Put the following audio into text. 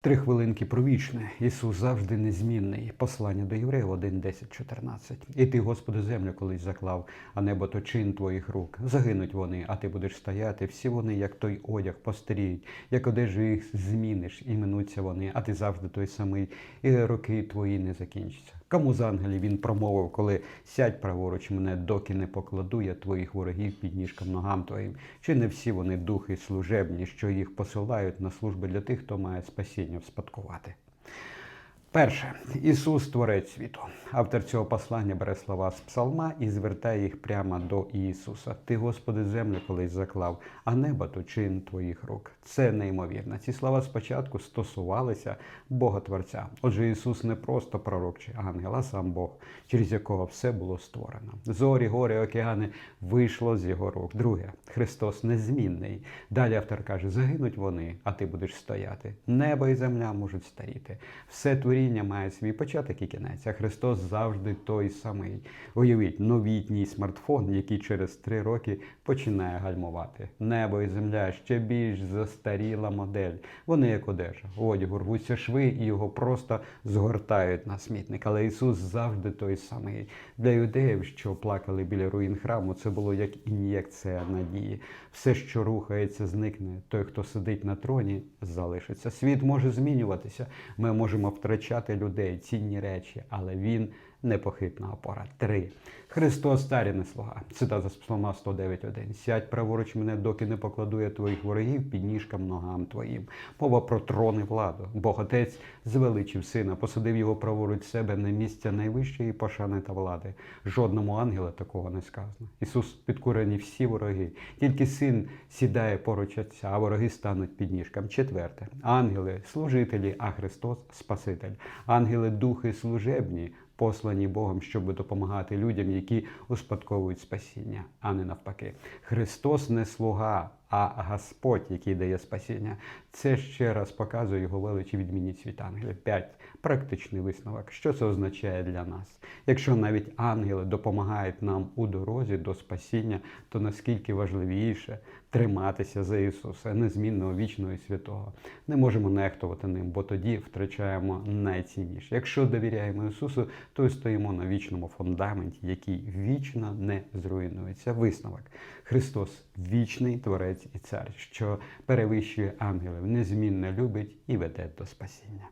Три хвилинки про вічне. Ісус завжди незмінний. Послання до євреїв 1, 10, 14. І ти, Господи, землю колись заклав, а небо то чин твоїх рук. Загинуть вони, а ти будеш стояти. Всі вони, як той одяг, постаріють, як одежу їх зміниш, і минуться вони, а ти завжди той самий, і роки твої не закінчаться. Кому з ангелів він промовив, коли сядь праворуч мене, доки не покладу я твоїх ворогів під ніжкам ногам твоїм? Чи не всі вони духи служебні, що їх посилають на служби для тих, хто має спасіння вспадкувати? Перше, Ісус Творець світу. Автор цього послання бере слова з псалма і звертає їх прямо до Ісуса. Ти, Господи, землю колись заклав, а небо то чин твоїх рук. Це неймовірно. Ці слова спочатку стосувалися Бога Творця. Отже, Ісус не просто пророк чи ангел, а сам Бог, через якого все було створено. Зорі, гори, океани вийшло з його рук. Друге, Христос незмінний. Далі автор каже: загинуть вони, а ти будеш стояти. Небо і земля можуть старіти. Все творіння має свій початок і кінець, а Христос завжди той самий. Уявіть, новітній смартфон, який через три роки починає гальмувати. Небо і земля ще більш застаріла модель. Вони як одежа. Одягу рвуться шви і його просто згортають на смітник. Але Ісус завжди той самий. Для юдеїв, що плакали біля руїн храму, це було як ін'єкція надії. Все, що рухається, зникне. Той, хто сидить на троні, залишиться. Світ може змінюватися. Ми можемо втрачати людей, цінні речі, але він непохитна опора. Три. Христос старі не слуга. Цитата з Псалма 109.1. Сядь праворуч мене, доки не покладу я твоїх ворогів під ніжкам ногам твоїм. Мова про трон владу. Бог Отець звеличив сина, посадив його праворуч себе на місце найвищої пошани та влади. Жодному ангелу такого не сказано. Ісус підкурені всі вороги. Тільки син сідає поруч отця, а вороги стануть під ніжкам. Четверте. Ангели служителі, а Христос Спаситель. Ангели духи служебні послані Богом, щоб допомагати людям, які успадковують спасіння, а не навпаки. Христос не слуга, а Господь, який дає спасіння. Це ще раз показує його величі відмінність від ангелів. П'ять. Практичний висновок. Що це означає для нас? Якщо навіть ангели допомагають нам у дорозі до спасіння, то наскільки важливіше триматися за Ісуса, незмінного вічного і святого. Не можемо нехтувати ним, бо тоді втрачаємо найцінніше. Якщо довіряємо Ісусу, то й стоїмо на вічному фундаменті, який вічно не зруйнується. Висновок. Христос вічний творець і цар, що перевищує ангелів, незмінно любить і веде до спасіння.